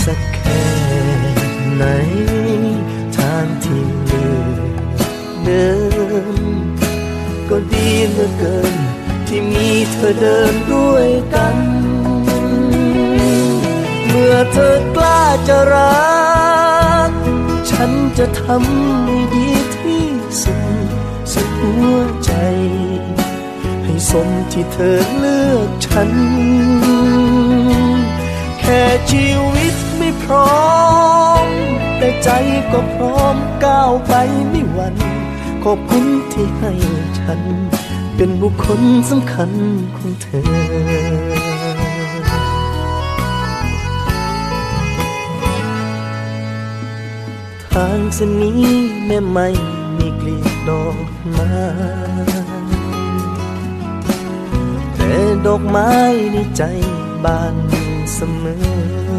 สักแค่ไหน ทางที่เลือกเดินก็ดีเหลือเกิน ที่มีเธอเดินด้วยกัน เมื่อเธอกล้าจะรัก ฉันจะทำให้ดีที่สุดสุดหัวใจ ให้สมที่เธอเลือกฉัน วิตไม่พร้อม แต่ใจก็พร้อมก้าวไปไม่หวั่นขอบคุณที่ให้ฉัน เป็นบุคคลสำคัญของเธอทางเส้นนี้แม้ไม่มีกลีบดอกไม้แต่ดอกไม้ในใจบานเสมอ